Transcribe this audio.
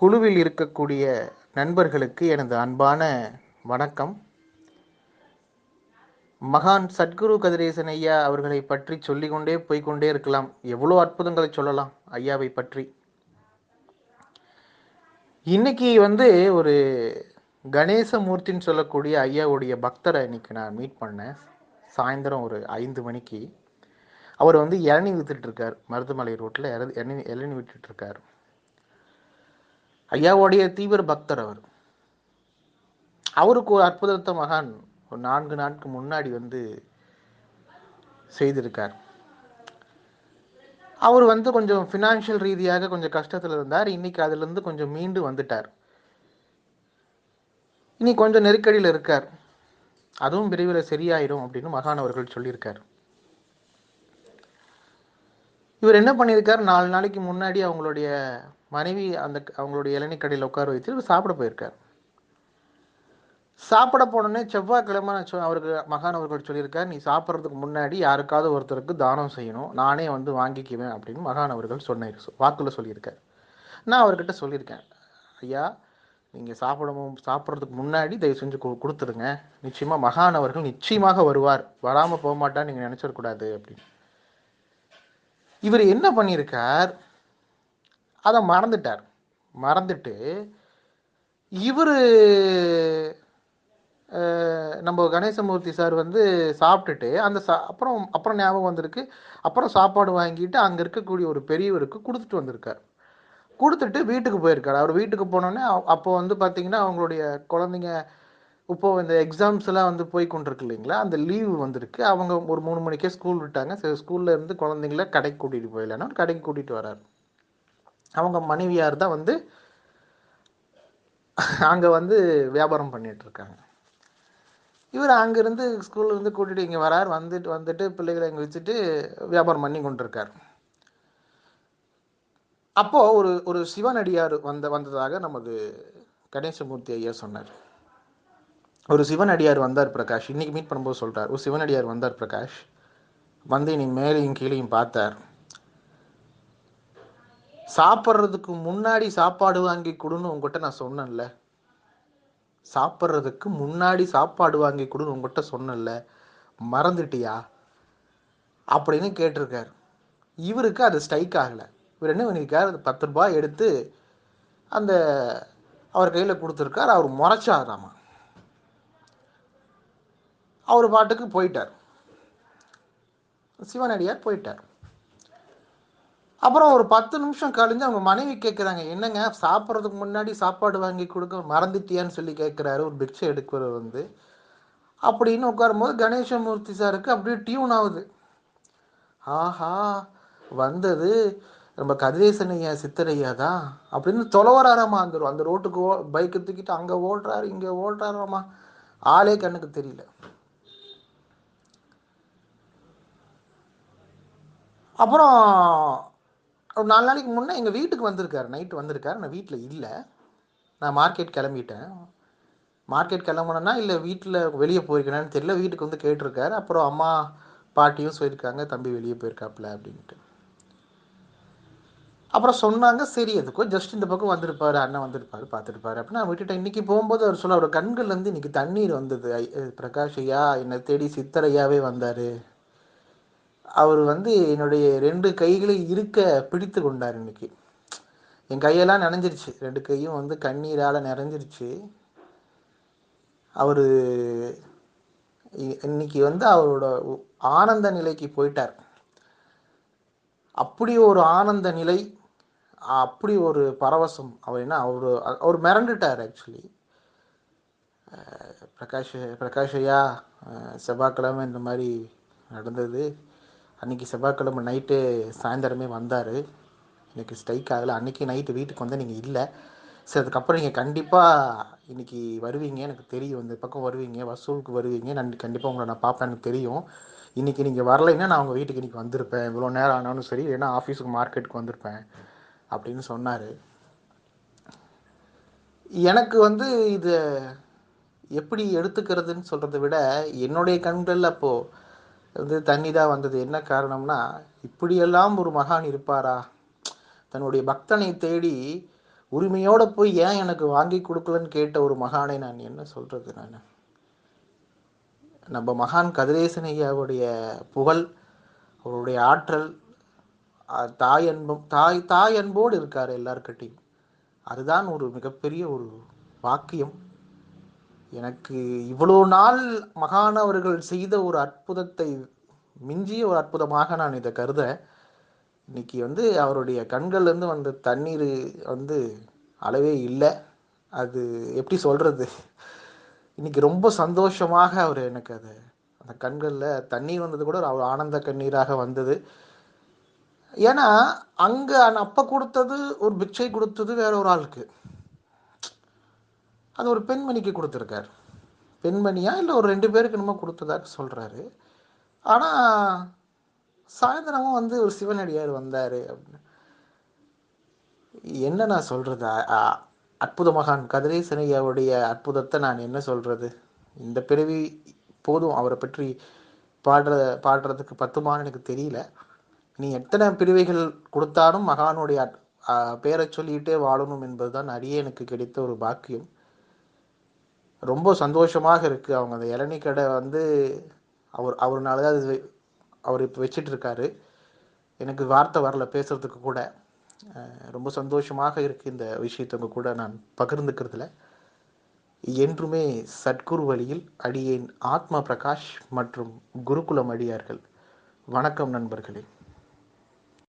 குழுவில் இருக்கக்கூடிய நண்பர்களுக்கு எனது அன்பான வணக்கம். மகான் சத்குரு கதிரேசன் ஐயா அவர்களை பற்றி சொல்லிக்கொண்டே போய்க்கொண்டே இருக்கலாம். எவ்வளோ அற்புதங்களை சொல்லலாம் ஐயாவை பற்றி. இன்னைக்கு வந்து ஒரு கணேசமூர்த்தின்னு சொல்லக்கூடிய ஐயாவுடைய பக்தரை இன்னைக்கு நான் மீட் பண்ணேன். சாயந்தரம் ஒரு ஐந்து மணிக்கு. அவர் வந்து இளநி வித்துட்டு இருக்கார். மருதமலை ரோட்டில் இளநி இளநி விட்டுட்டு இருக்கார். ஐயாவுடைய தீவிர பக்தர் அவர். அவருக்கு ஒரு அற்புதத்தை மகான் ஒரு நான்கு நாட்கு முன்னாடி வந்து செய்திருக்கார். அவர் வந்து கொஞ்சம் ஃபினான்ஷியல் ரீதியாக கொஞ்சம் கஷ்டத்தில் இருந்தார். இன்னைக்கு அதுலேருந்து கொஞ்சம் மீண்டு வந்துட்டார். இனி கொஞ்சம் நெருக்கடியில் இருக்கார். அதுவும் விரைவில் சரியாயிடும் அப்படின்னு மகான் அவர்கள் சொல்லியிருக்கார். இவர் என்ன பண்ணியிருக்கார்? நாலு நாளைக்கு முன்னாடி அவங்களுடைய மனைவி அந்த அவங்களுடைய இளநீ கடையில் உட்கார வைத்து சாப்பிட போயிருக்கார். சாப்பிட போனோடனே செவ்வாய்க்கிழமை நான் சொ- அவருக்கு மகான் அவர்கள் சொல்லியிருக்கார் நீ சாப்பிட்றதுக்கு முன்னாடி யாருக்காவது ஒருத்தருக்கு தானம் செய்யணும். நானே வந்து வாங்கிக்குவேன் அப்படின்னு மகான் அவர்கள் சொன்னார். வாக்குல சொல்லியிருக்கார். நான் அவர்கிட்ட சொல்லியிருக்கேன் ஐயா நீங்கள் சாப்பிடவும் சாப்பிட்றதுக்கு முன்னாடி தயவு செஞ்சு கொடுத்துருங்க நிச்சயமாக மகான் அவர்கள் நிச்சயமாக வருவார். வராமல் போக மாட்டான்னு நீங்கள் நினச்சிடக்கூடாது அப்படின்னு. இவர் என்ன பண்ணியிருக்கார் அதை மறந்துட்டார். மறந்துட்டு இவர் நம்ம கணேசமூர்த்தி சார் வந்து சாப்பிட்டுட்டு அந்த சா அப்புறம் அப்புறம் ஞாபகம் வந்திருக்கு. அப்புறம் சாப்பாடு வாங்கிட்டு அங்கே இருக்கக்கூடிய ஒரு பெரியவருக்கு கொடுத்துட்டு வந்திருக்கார். கொடுத்துட்டு வீட்டுக்கு போயிருக்கார். அவர் வீட்டுக்கு போனோடனே அப்போ வந்து பார்த்தீங்கன்னா அவங்களுடைய குழந்தைங்க இப்போ இந்த எக்ஸாம்ஸ்லாம் வந்து போய் கொண்டிருக்கு இல்லைங்களா? அந்த லீவு வந்திருக்கு. அவங்க ஒரு மூணு மணிக்கே ஸ்கூல் விட்டாங்க. சரி ஸ்கூல்ல இருந்து குழந்தைங்கள கடைக்கு கூட்டிகிட்டு போயிடலான்னு கடைக்கு கூட்டிகிட்டு வராரு. அவங்க மனைவியார் தான் வந்து அங்கே வந்து வியாபாரம் பண்ணிட்டு இருக்காங்க. இவர் அங்கேருந்து ஸ்கூல்லேருந்து கூட்டிகிட்டு இங்கே வரார். வந்துட்டு வந்துட்டு பிள்ளைகளை இங்கே வச்சுட்டு வியாபாரம் பண்ணி கொண்டிருக்கார். அப்போது ஒரு ஒரு சிவனடியார் வந்த வந்ததாக நமது கணேசமூர்த்தி ஐயா சொன்னார். ஒரு சிவனடியார் வந்தார் பிரகாஷ். இன்றைக்கி மீட் பண்ணும்போது சொல்கிறார் ஒரு சிவனடியார் வந்தார் பிரகாஷ். வந்து நீ மேலையும் கீழையும் பார்த்தார். சாப்பிட்றதுக்கு முன்னாடி சாப்பாடு வாங்கி கொடுன்னு உங்ககிட்ட நான் சொன்னேன்ல. சாப்பிட்றதுக்கு முன்னாடி சாப்பாடு வாங்கி கொடுன்னு உங்ககிட்ட சொன்னேன்ல. மறந்துட்டியா? அப்படின்னு கேட்டிருக்காரு. இவருக்கு அது ஸ்ட்ரைக் ஆகலை. இவர் என்ன பண்ணியிருக்கார்? அது பத்து ரூபாய் எடுத்து அந்த அவர் கையில் கொடுத்துருக்கார். அவர் முறைச்சாராமா அவர் பாட்டுக்கு போயிட்டார். சிவனடியார் போயிட்டார். அப்புறம் ஒரு பத்து நிமிஷம் கழிஞ்சு அவங்க மனைவி கேட்குறாங்க என்னங்க சாப்பிட்றதுக்கு முன்னாடி சாப்பாடு வாங்கி கொடுக்க மறந்துட்டியான்னு சொல்லி கேட்குறாரு ஒரு பிக்ஷை எடுக்கிறவர் வந்து. அப்படின்னு உட்காரும்போது கணேசமூர்த்தி சாருக்கு அப்படியே டியூன் ஆகுது. ஆஹா வந்தது நம்ம கதிரேசனையா சித்தரையா தான் அப்படின்னு தொலைவராராமா அந்த அந்த ரோட்டுக்கு ஓ பைக்கை தூக்கிட்டு அங்கே ஓடுறாரு இங்கே ஓடுறாராமா? ஆளே கண்ணுக்கு தெரியல. அப்புறம் ஒரு நாலு நாளைக்கு முன்னே எங்கள் வீட்டுக்கு வந்திருக்காரு. நைட்டு வந்திருக்காரு. நான் வீட்டில் இல்லை. நான் மார்க்கெட் கிளம்பிட்டேன். மார்க்கெட் கிளம்புனேன்னா இல்லை வீட்டில் வெளியே போயிருக்கேனான்னு தெரியல. வீட்டுக்கு வந்து கேட்டிருக்காரு. அப்புறம் அம்மா பாட்டியும் சொல்லியிருக்காங்க. தம்பி வெளியே போயிருக்காப்புல அப்படின்ட்டு. அப்புறம் சொன்னாங்க சரி எதுக்கோ ஜஸ்ட் இந்த பக்கம் வந்திருப்பாரு அண்ணன் வந்திருப்பாரு பார்த்துருப்பாரு அப்படின்னு நான் விட்டுட்டேன். இன்னைக்கு போகும்போது அவர் சொல்ல அவர் கண்கள்லேருந்து இன்னைக்கு தண்ணீர் வந்தது. ஐ- பிரகாஷ் ஐயா என்னை தேடி சித்தரையாவே வந்தார். அவர் வந்து என்னுடைய ரெண்டு கைகளை இருக்க பிடித்து கொண்டார் இன்னைக்கு. என் கையெல்லாம் நனைஞ்சிருச்சு. ரெண்டு கையும் வந்து கண்ணீரால் நிறைஞ்சிருச்சு. அவர் இ- இன்னைக்கு வந்து அவரோட ஆனந்த நிலைக்கு போயிட்டார். அப்படி ஒரு ஆனந்த நிலை அப்படி ஒரு பரவசம் அவர் என்ன அவர் அவர் மிரண்டுட்டார் ஆக்சுவலி பிரகாஷ் பிரகாஷ் ஐயா செவ்வாய்க்கிழமை இந்த மாதிரி நடந்தது. அன்றைக்கி செவ்வாய்க்கிழமை நைட்டு சாயந்தரமே வந்தார். எனக்கு ஸ்ட்ரைக் ஆகலை. அன்றைக்கி நைட்டு வீட்டுக்கு வந்து நீங்கள் இல்லை. சரி அதுக்கப்புறம் நீங்கள் கண்டிப்பாக இன்றைக்கி வருவீங்க. எனக்கு தெரியும். இந்த பக்கம் வருவீங்க. வசூலுக்கு வருவீங்க. நான் கண்டிப்பாக உங்களை நான் பார்ப்பேன். எனக்கு தெரியும். இன்றைக்கி நீங்கள் வரலைன்னா நான் உங்கள் வீட்டுக்கு இன்றைக்கி வந்திருப்பேன். இவ்வளோ நேரம் ஆனாலும் சரி ஏன்னா ஆஃபீஸுக்கு மார்க்கெட்டுக்கு வந்திருப்பேன் அப்படின்னு சொன்னார். எனக்கு வந்து இது எப்படி எடுத்துக்கிறதுன்னு சொல்கிறத விட என்னுடைய கண்களில் அப்போது வந்து தண்ணி தான் வந்தது. என்ன காரணம்னா இப்படியெல்லாம் ஒரு மகான் இருப்பாரா? தன்னுடைய பக்தனை தேடி உரிமையோட போய் ஏன் எனக்கு வாங்கி கொடுக்கலன்னு கேட்ட ஒரு மகானை நான் என்ன சொல்றது நான்? நம்ம மகான் கதிரேசன் ஐயாவுடைய புகழ் அவருடைய ஆற்றல் தாய் அன்பும் தாய் தாய் அன்போடு இருக்கார் எல்லார்கிட்டையும். அதுதான் ஒரு மிகப்பெரிய ஒரு வாக்கியம். எனக்கு இவ்வளோ நாள் மகானவர்கள் செய்த ஒரு அற்புதத்தை மிஞ்சிய ஒரு அற்புதமாக நான் இதை கருத. இன்னைக்கு வந்து அவருடைய கண்கள்லேருந்து வந்த தண்ணீர் வந்து அளவே இல்லை. அது எப்படி சொல்கிறது இன்னைக்கு ரொம்ப சந்தோஷமாக அவர் எனக்கு அது அந்த கண்களில் தண்ணீர் வந்தது கூட ஒரு ஆனந்த கண்ணீராக வந்தது. ஏன்னா அங்க அப்போ கொடுத்தது ஒரு பிக்ஷை கொடுத்தது வேற ஒரு ஆளுக்கு. அது ஒரு பெண்மணிக்கு கொடுத்துருக்காரு. பெண்மணியா இல்லை ஒரு ரெண்டு பேருக்கு என்னமோ கொடுத்ததாக சொல்கிறாரு ஆனால் சாயந்தரமும் வந்து ஒரு சிவனடியார் வந்தார் அப்படின்னு. என்ன நான் சொல்கிறது அற்புத மகான் கதிரேசனையாவுடைய அற்புதத்தை நான் என்ன சொல்கிறது இந்த பிறவி போதும் அவரை பற்றி பாடுற பாடுறதுக்கு பத்துமான்னு எனக்கு தெரியல. நீ எத்தனை பிரிவைகள் கொடுத்தாலும் மகானுடைய அட்- பேரை சொல்லிட்டே வாழணும் என்பதுதான் அடியே எனக்கு கிடைத்த ஒரு பாக்கியம். ரொம்ப சந்தோஷமாக இருக்குது அவங்க அந்த இளநீ கடை வந்து அவர் அவர்னால தான் அது அவர் இப்போ வச்சிட்ருக்காரு எனக்கு வார்த்தை வரல பேசுகிறதுக்கு கூட. ரொம்ப சந்தோஷமாக இருக்குது இந்த விஷயத்தங்க கூட நான் பகிர்ந்துக்கிறதுல. என்றுமே சத்குரு வழியில் அடியேன் ஆத்மா பிரகாஷ் மற்றும் குருகுலம் அடியார்கள். வணக்கம் நண்பர்களே.